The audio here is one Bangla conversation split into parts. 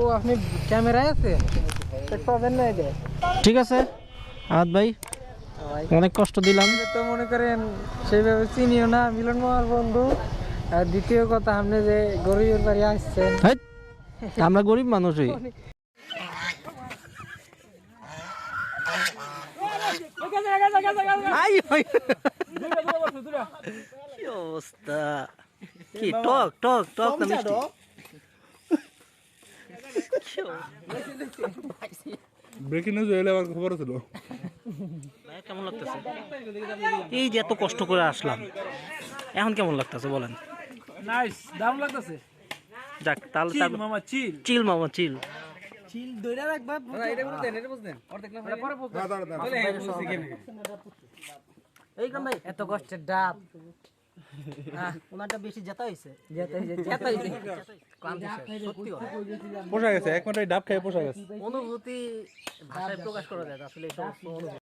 ও আপনি ক্যামেরায় আছে পাবেন না এটা ঠিক আছে আহাত ভাই অনেক কষ্ট দিলাম। তো মনে করেন সেইভাবে চিনিও না মিলন মামার বন্ধু। আর দ্বিতীয় কথা আপনি যে গরিবের বাড়ি আসছেন। আমরা গরিব মানুষই। কি টক টক টক না মিষ্টি। অবস্থা? ব্রেকিং নিউজ হইলে আবার খবর ছিল। কেমন লাগতেছে? এই যে এত কষ্ট করে আসলাম। এখন কেমন লাগতেছে বলেন? নাইস দাম লাগতেছে। যাক তাহলে মামা চিল চিল মামা চিল চিল দইরা রাখবা এটা বুঝতেন এটা বুঝতেন পরে বলতেন এই কাম ভাই এত কষ্টের ডাব। ওনারটা বেশি জেতা হয়েছে। যেতে হয়েছে যেতে হয়েছে। সত্যি কথা। পোষা গেছে এক মিনিট ডাব খেয়ে পোষা গেছে। অনুভূতি ভাষায় প্রকাশ করা যায় আসলে এই সমস্ত অনুভূতি।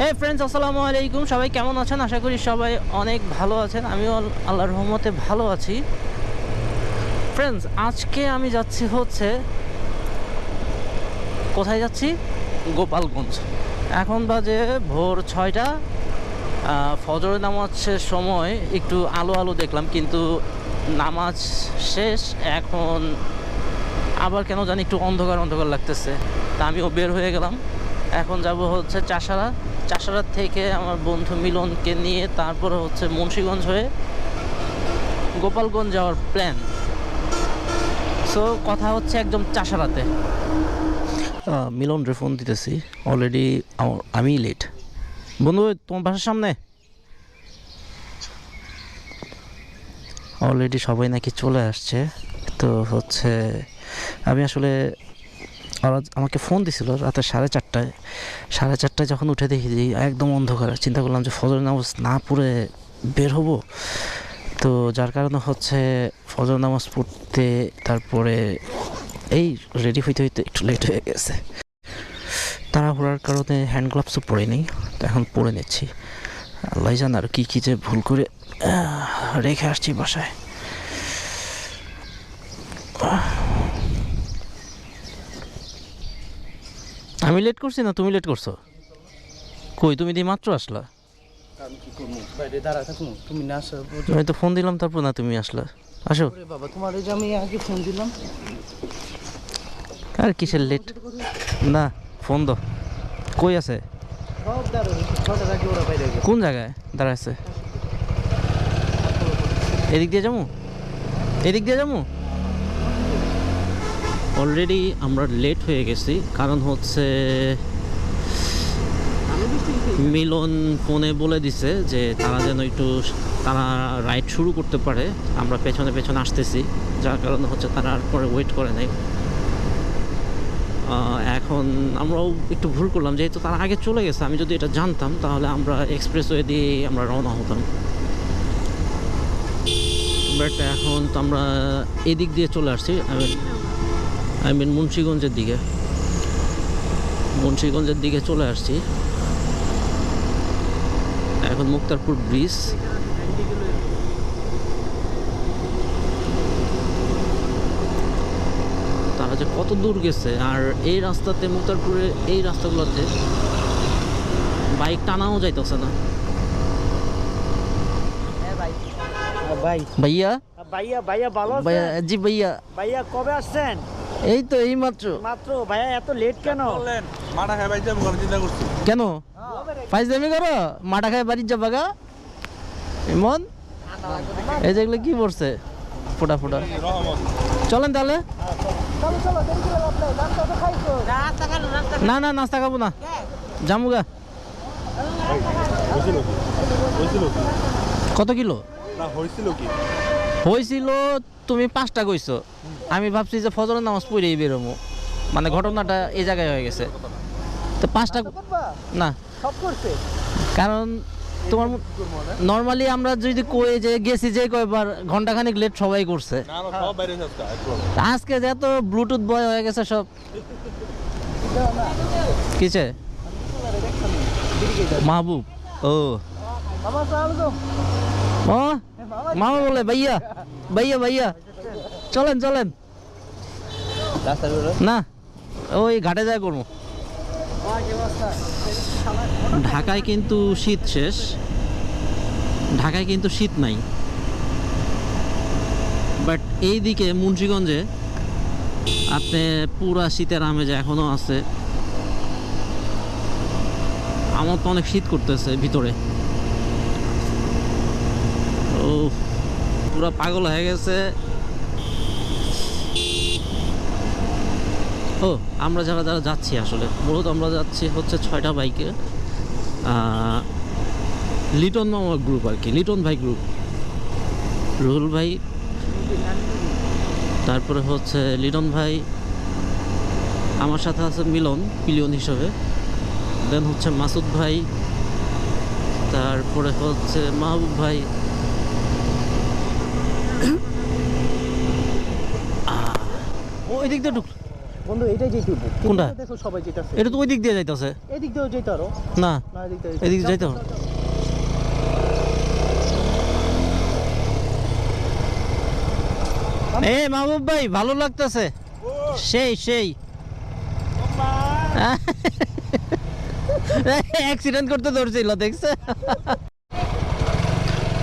হে ফ্রেন্ডস আসসালামু আলাইকুম। সবাই কেমন আছেন? আশা করি সবাই অনেক ভালো আছেন। আমিও আল্লাহর রহমতে ভালো আছি। ফ্রেন্ডস আজকে আমি যাচ্ছি হচ্ছে কোথায় যাচ্ছি? গোপালগঞ্জ। এখন বাজে ভোর ছয়টা। আহ, ফজরের নামাজের সময় একটু আলো আলো দেখলাম কিন্তু নামাজ শেষ। এখন আবার কেন জানি একটু অন্ধকার অন্ধকার লাগতেছে। তা আমিও বের হয়ে গেলাম। এখন যাব হচ্ছে চাষারা। চাষারা থেকে আমার বন্ধু মিলনকে নিয়ে তারপরে হচ্ছে মুন্সীগঞ্জ হয়ে গোপালগঞ্জ যাওয়ার প্ল্যান সো কথা হচ্ছে একদম চাষারাতে। মিলন রে ফোন দিতেছি। অলরেডি আমি লেট বন্ধু, তোমার বাসার সামনে? অলরেডি সবাই নাকি চলে আসছে। তো হচ্ছে, আমি আসলে আমাকে ফোন দিছিল রাতে সাড়ে চারটায়। সাড়ে চারটায় যখন উঠে দেখি যে একদম অন্ধকার, চিন্তা করলাম যে ফজর নামাজ না পড়ে বের হব। তো যার কারণে হচ্ছে ফজর নামাজ পড়তে, তারপরে এই রেডি হইতে হইতে একটু লেট হয়ে গেছে। তাড়াহুড়ার কারণে হ্যান্ড গ্লাভসও পরে নেই তো এখন পরে নিচ্ছি। আল্লাহ জান আর কী কী যে ভুল করে রেখে আসছি বাসায়। আমি লেট করছি না তুমি লেট করছ? কই তুমি দিয়ে মাত্র আসলা? আমি তো ফোন দিলাম তারপর না তুমি আসলা। আসো। বাবা তোমার আমি আগে ফোন দিলাম। আর কিসের লেট না ফোন দাও। কই আছে? কোন জায়গায় দাঁড়াচ্ছে এদিক দিয়ে যাব? এদিক দিয়ে যাব? অলরেডি আমরা লেট হয়ে গেছি, কারণ হচ্ছে মিলন ফোনে বলে দিছে যে তারা যেন একটু, তারা রাইড শুরু করতে পারে। আমরা পেছনে পেছনে আসতেছি, যার কারণে হচ্ছে তারা আর পরে ওয়েট করে নাই। এখন আমরাও একটু ভুল করলাম, যেহেতু তারা আগে চলে গেছে, আমি যদি এটা জানতাম, তাহলে আমরা এক্সপ্রেসওয়ে দিয়ে আমরা রওনা হতাম। বাট এখন তো আমরা এদিক দিয়ে চলে আসছি আই মিন মুন্সীগঞ্জের দিকে। মুন্সীগঞ্জের দিকে চলে আসছি। এখন মুক্তারপুর ব্রিজ তারা যে কত দূর গেছে? আর এই রাস্তাতে মুক্তারপুরে এই রাস্তাগুলোতে বাইক টানাও যাইতেছে না। ভাই। ভাইয়া? ভাইয়া ভাইয়া ভালো ভাইয়া জি ভাইয়া। ভাইয়া কবে আসছেন? এই তো এই মাত্র। মাত্র ভাইয়া এত লেট কেন? বললেন? মাটা খাই বাইতে আমি ঘরে চিন্তা করছি। কেন? ফাইজলামি করো। মাটা যাবা গা। এমন এই যেগুলো কি পড়ছে? ফোটা ফোটা। চলেন তাহলে। না না নাস্তা খাব না। জামুগা কত কিলো? হয়েছিল তুমি পাঁচটা কইছো। আমি ভাবছি যে ফজরের নামাজ পড়েই বেরোবো মানে ঘটনাটা এই জায়গায় হয়ে গেছে। তো পাঁচটা না। কারণ তোমার নর্মালি আমরা যদি কই যে গেছি যে কয়বার ঘন্টাখানিক লেট সবাই করছে। আজকে যে এত ব্লুটুথ বয় হয়ে গেছে সব। কিসে? মাহবুব ও। ও মামা বলে ভাইয়া ভাইয়া ভাইয়া চলেন চলেন। না ওই ঘাটে যায় করব। ঢাকায় কিন্তু শীত শেষ। ঢাকায় কিন্তু শীত নাই। বাট এইদিকে মুন্সিগঞ্জে আপনি পুরা শীতের আমেজ এখনও আছে। আমার তো অনেক শীত করতেছে ভিতরে। ও পুরা পাগল হয়ে গেছে। ও, আমরা যারা যারা যাচ্ছি আসলে, মূলত আমরা যাচ্ছি হচ্ছে ছয়টা বাইকে লিটন মামা গ্রুপ আর কি, লিটন ভাই গ্রুপ রুহুল ভাই, তারপরে হচ্ছে লিটন ভাই, আমার সাথে আছে মিলন, পিলিয়ন হিসাবে দেন হচ্ছে মাসুদ ভাই, তারপরে হচ্ছে মাহবুব ভাই ওই ও, এদিক দিয়ে ঢুক। বন্ধু এটাই যেতে কোনটা? দেখো সবাই যেতেছে। এটা তো ওই দিক দিয়ে যাইতেছে। যেতে আরও। না না এদিক দিয়ে এদিক দিয়ে যাইতে এ মাহবুব ভাই ভালো লাগতেছে। সেই সেই। অ্যাক্সিডেন্ট করতে ধরছিল দেখছে?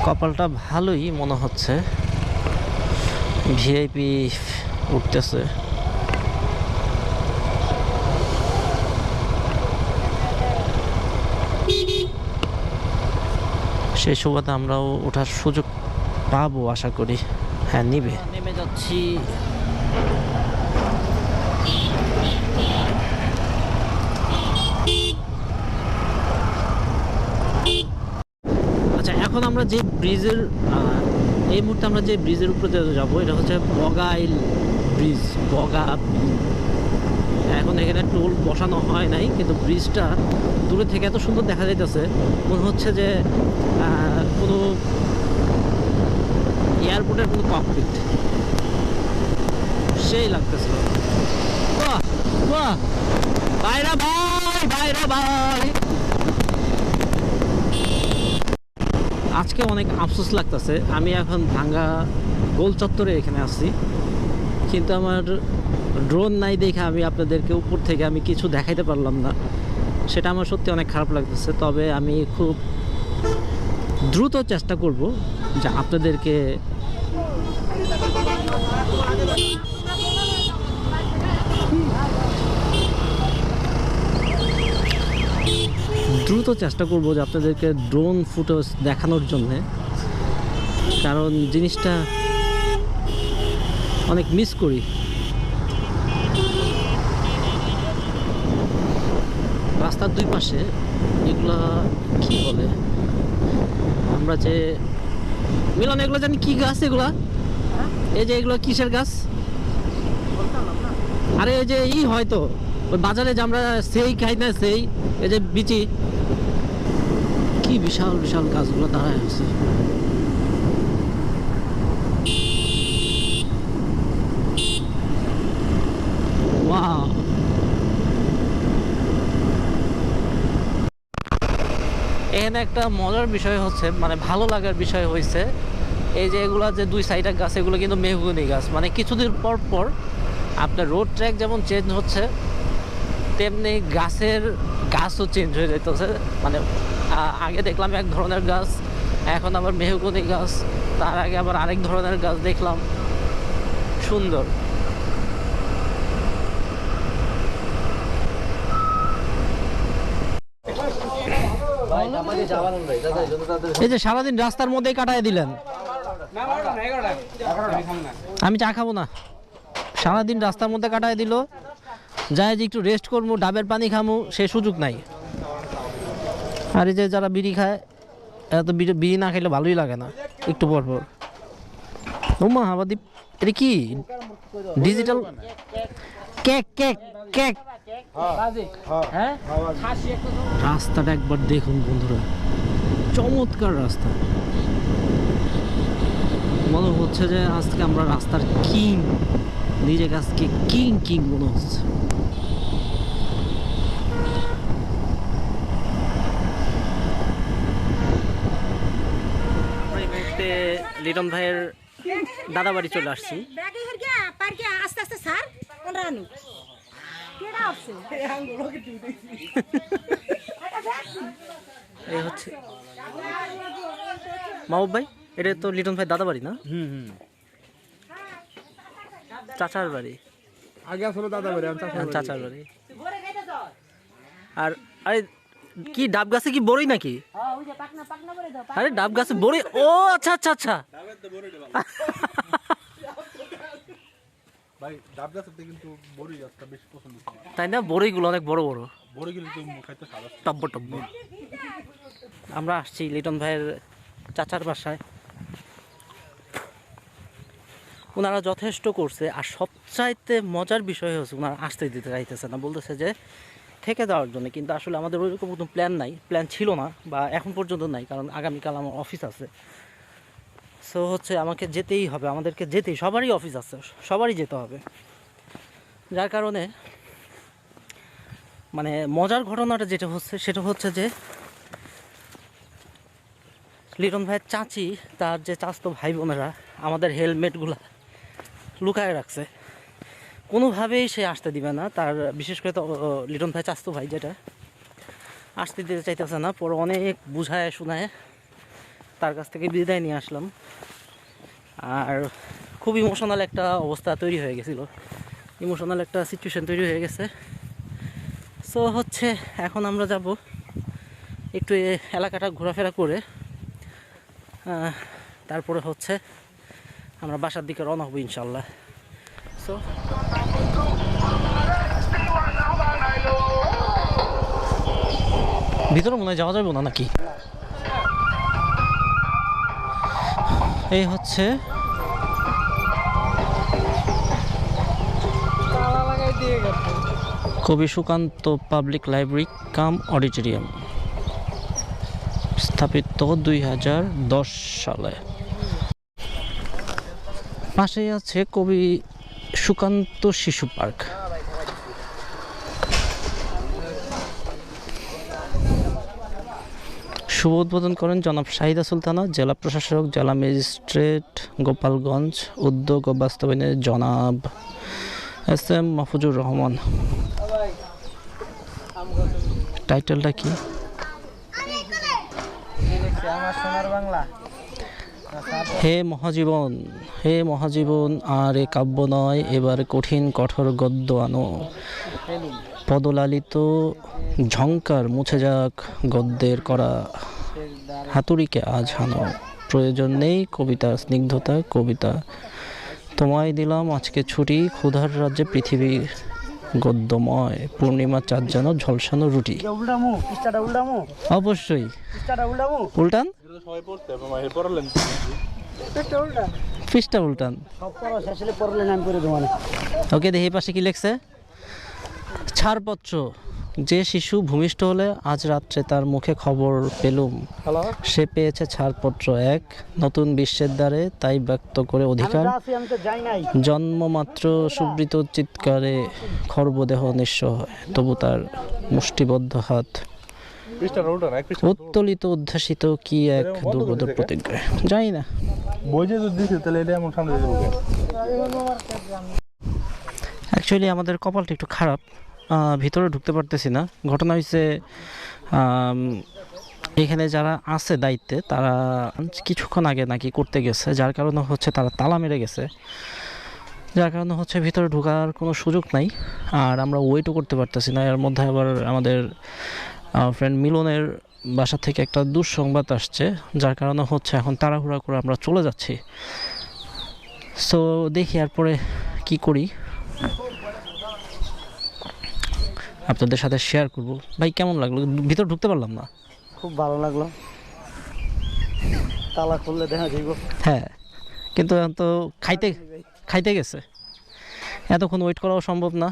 কপালটা ভালোই মনে হচ্ছে। ভিআইপি উঠতেছে। সেই সুবাদে আমরাও ওঠার সুযোগ পাবো আশা করি। হ্যাঁ নিবে। নেমে যাচ্ছি। আচ্ছা এখন আমরা যে ব্রিজের এই মুহূর্তে আমরা যে ব্রিজের উপরে যাব, এটা হচ্ছে বগাইল ব্রিজ, বগা এখন এখানে টোল বসানো হয় নাই, কিন্তু ব্রিজটা দূরে থেকে এত সুন্দর দেখা যাইতেছে। মনে হচ্ছে যে কোনো এয়ারপোর্টের কোনো ককপিট সেই লাগতেছিল ভাই ভাই। আজকে অনেক আফসোস লাগতেছে। আমি এখন ভাঙ্গা গোল চত্বরে এখানে আছি। কিন্তু আমার ড্রোন নাই দেখে আমি আপনাদেরকে উপর থেকে আমি কিছু দেখাইতে পারলাম না। সেটা আমার সত্যি অনেক খারাপ লাগতেছে। তবে আমি খুব দ্রুত চেষ্টা করব যে আপনাদেরকে দ্রুত চেষ্টা করব যে আপনাদেরকে ড্রোন ফুটেজ দেখানোর জন্যে। কারণ জিনিসটা অনেক মিস করি। রাস্তার দুই পাশে এগুলা কি বলে? আমরা যে মিলন এগুলো জানি কি গাছ এগুলা? এই যে এগুলো কিসের গাছ? আরে এই যে ই হয়তো ওই বাজারে যে আমরা সেই খাই না সেই এই যে বিচি। কি বিশাল বিশাল গাছগুলো দাঁড়ায় আছে। এখানে একটা মজার বিষয় হচ্ছে মানে ভালো লাগার বিষয় হয়েছে এই যে এগুলা যে দুই সাইডের গাছ, এগুলো কিন্তু মেহগুনি গাছ। মানে কিছুদিন পর পর আপনার রোড ট্র্যাক যেমন চেঞ্জ হচ্ছে, তেমনি গাছের গাছও চেঞ্জ হয়ে যেতেছে মানে আগে দেখলাম এক ধরনের গাছ, এখন আবার মেহগুনি গাছ, তার আগে আবার আরেক ধরনের গাছ দেখলাম। সুন্দর। এই যে সারাদিন রাস্তার মধ্যেই কাটায় দিলেন। আমি চা খাব না। সারাদিন রাস্তার মধ্যে কাটায় দিল। যায় যে একটু রেস্ট করব, ডাবের পানি খামু, সে সুযোগ নাই। আর এই যে যারা বিড়ি খায়, এরা তো বিড়ি না খাইলে ভালোই লাগে না, একটু পর পর। আবাদি এটা কি? Digital cake cake cake. হ্যাঁ। রাস্তাটা একবার দেখুন বন্ধুরা। চমৎকার রাস্তা। মনে হচ্ছে যে আজকে আমরা রাস্তার কিং নিজেকে আজকে কিং কিং মনে হচ্ছে। লিটন ভাইয়ের দাদা বাড়ি চলে আসছি। আস্তে আস্তে আছে এই হচ্ছে মাহবুব ভাই এটা তো লিটন ভাই দাদা বাড়ি না? হুম হুম। চাচার বাড়ি। আগে আসলে দাদা বাড়ি আমি হ্যাঁ, চাচার বাড়ি। আর আরে কি ডাব গাছে কি বড়ই নাকি? ওই যে পাকনা পাকনা করে দাও আরে ডাব গাছে বড়ই ও আচ্ছা আচ্ছা আচ্ছা। ভাই ডাব গাছের কিন্তু বড়ি গাছটা বেশি পছন্দ তাই না? বড়ইগুলো অনেক বড় বড়। বড়ি কিন্তু খাইতে স্বাদ টব্বর টব্বর আমরা আসছি লিটন ভাইয়ের চাচার বাসায়। ওনারা যথেষ্ট করছে আর সবচাইতে মজার বিষয় হচ্ছে ওনারা আসতে দিতে চাইতেছে না। বলতেছে যে থেকে যাওয়ার জন্য কিন্তু আসলে আমাদের ওইরকম কোনো প্ল্যান নাই। প্ল্যান ছিল না বা এখন পর্যন্ত নাই কারণ আগামীকাল আমার অফিস আছে। সো হচ্ছে আমাকে যেতেই হবে, আমাদেরকে যেতেই, সবারই অফিস আছে, সবারই যেতে হবে। যার কারণে মানে মজার ঘটনাটা যেটা হচ্ছে, সেটা হচ্ছে যে, লিটন ভাইয়ের চাচি, তার যে চাচতো ভাই বোনেরা আমাদের হেলমেটগুলো লুকায় রাখছে। কোনোভাবেই সে আসতে দিবে না, তার বিশেষ করে তো লিটন ভাই চাচতো ভাই যেটা, আসতে দিতে চাইতেছে না, পরে অনেক বুঝায় শোনায় তার কাছ থেকে বিদায় নিয়ে আসলাম। আর খুব ইমোশনাল একটা অবস্থা তৈরি হয়ে গেছিল। ইমোশনাল একটা সিচুয়েশন তৈরি হয়ে গেছে। সো হচ্ছে এখন আমরা যাব একটু এলাকাটা ঘোরাফেরা করে। তারপরে হচ্ছে আমরা বাসার দিকে রওনা হব ইনশাল্লাহ সো ভিতরে মনে হয় যাওয়া যাবে না নাকি? এই হচ্ছে কবি Sukanta public library cum auditorium, স্থাপিত দুই হাজার দশ সালে। পাশেই আছে কবি সুকান্ত শিশু পার্ক। শুভ উদ্বোধন করেন জনাব শাহিদা সুলতানা, জেলা প্রশাসক, জেলা ম্যাজিস্ট্রেট, গোপালগঞ্জ, উদ্যোগ ও বাস্তবায়নে জনাব এস এম মাহফুজুর রহমান। টাইটেলটা কি? হে মহাজীবন হে মহাজীবন, আর এ কাব্য নয়, এবার কঠিন কঠোর গদ্য আনো। পদলালিত ঝঙ্কার মুছে যাক গদ্যের করা। হাতুড়িকে আজ হানো। প্রয়োজন নেই কবিতার স্নিগ্ধতা কবিতা। তোমায় দিলাম আজকে ছুটি ক্ষুধার রাজ্যে পৃথিবীর গদ্যময়। পূর্ণিমা চাঁদ যেন ঝলসানো রুটি। অবশ্যই। উল্টান? পৃষ্ঠা ওকে দেখি পাশে কি লেখছে? ছাড়পত্র। যে শিশু ভূমিষ্ঠ হলে আজ রাত্রে তার মুখে খবর পেলুম। সে পেয়েছে ছাড়পত্র এক নতুন বিশ্বের দ্বারে তাই ব্যক্ত করে অধিকার। জন্মমাত্র সুবৃত চিৎকারে খর্বদেহ নিঃস্ব হয় তবু তার মুষ্টিবদ্ধ হাত। উত্তোলিত উদ্ভাসিত কি এক দুর্বোধ প্রতিজ্ঞা জানি না। বই যে দিছে তাহলে এটা এমন সামনে দিয়ে দেবো। কেন? অ্যাকচুয়ালি আমাদের কপালটা একটু খারাপ। ভিতরে ঢুকতে পারতেছি না। ঘটনা হয়েছে এখানে যারা আছে দায়িত্বে, তারা কিছুক্ষণ আগে নাকি করতে গেছে। যার কারণে হচ্ছে তারা তালা মেরে গেছে। যার কারণে হচ্ছে ভিতরে ঢোকার কোনো সুযোগ নাই। আর আমরা ওয়েটও করতে পারতেছি না। এর মধ্যে আবার আমাদের ফ্রেন্ড মিলনের বাসা থেকে একটা দুঃসংবাদ আসছে। যার কারণে হচ্ছে এখন তাড়াহুড়া করে আমরা চলে যাচ্ছি। সো দেখি এরপরে কি করি। আপনাদের সাথে শেয়ার করব। ভাই কেমন লাগল? ভিতর ঢুকতে পারলাম না। খুব ভালো লাগল। তালা খুললে দেখা যাইব। হ্যাঁ কিন্তু এখন তো খাইতে খাইতে গেছে। এতক্ষণ ওয়েট করাও সম্ভব না।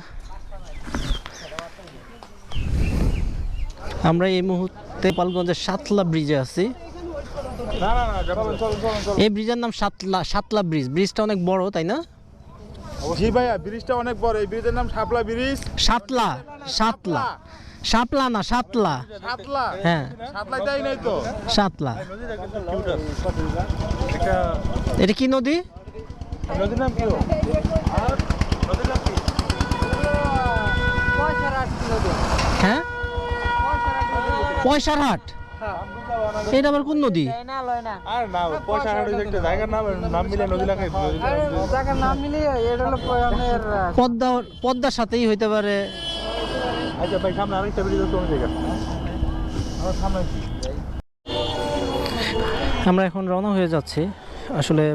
আমরা এই মুহূর্তে পালগঞ্জের সাতলা ব্রিজে আছি। এই ব্রিজের নাম সাতলা সাতলা ব্রিজ ব্রিজটা অনেক বড় তাই না? জি ভাইয়া ব্রিজটা অনেক বড়। এই ব্রিজের নাম শাপলা ব্রিজ। সাতলা সাতলা। শাপলা না সাতলা। সাতলা? হ্যাঁ। সাতলাই যাই নাই তো। সাতলা। নদীটা কিন্তু কিউট আছে একটা এটা কি নদী? নদীর নাম কি নদীর নাম কি? হ্যাঁ? পয়সার হাট। এটা আবার কোন নদী? আর না পয়সা একটা জায়গার নাম নাম মিলে নদী লাগাই জায়গার নাম মিলিয়ে এটা হলো পদ্মা পদ্মার সাথেই হইতে পারে। আচ্ছা ভাই সামনে আরেকটা ভিডিও কোন জায়গা। আমার সামনে আমরা এখন রওনা হয়ে যাচ্ছি। আসলে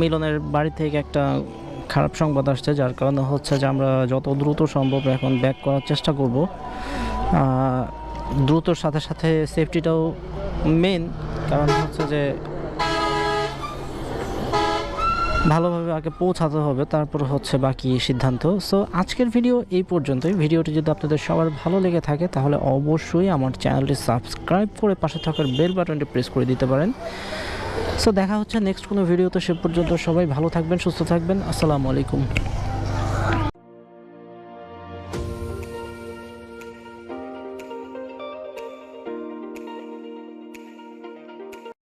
মিলনের বাড়ি থেকে একটা খারাপ সংবাদ আসছে যার কারণে হচ্ছে যে আমরা যত দ্রুত সম্ভব এখন ব্যাক করার চেষ্টা করব। আহ, দ্রুতর সাথে সাথে সেফটিটাও মেন কারণ হচ্ছে যে ভালোভাবে আগে পৌঁছাতে হবে, তারপর হচ্ছে বাকি সিদ্ধান্ত। সো আজকের ভিডিও এই পর্যন্তই। ভিডিওটি যদি আপনাদের সবার ভালো লেগে থাকে, তাহলে অবশ্যই আমার চ্যানেলটি সাবস্ক্রাইব করে পাশে থাকার বেল বাটনটি প্রেস করে দিতে পারেন। সো দেখা হচ্ছে নেক্সট কোনো ভিডিওতে সে পর্যন্ত সবাই ভালো থাকবেন, সুস্থ থাকবেন। আসসালামু আলাইকুম।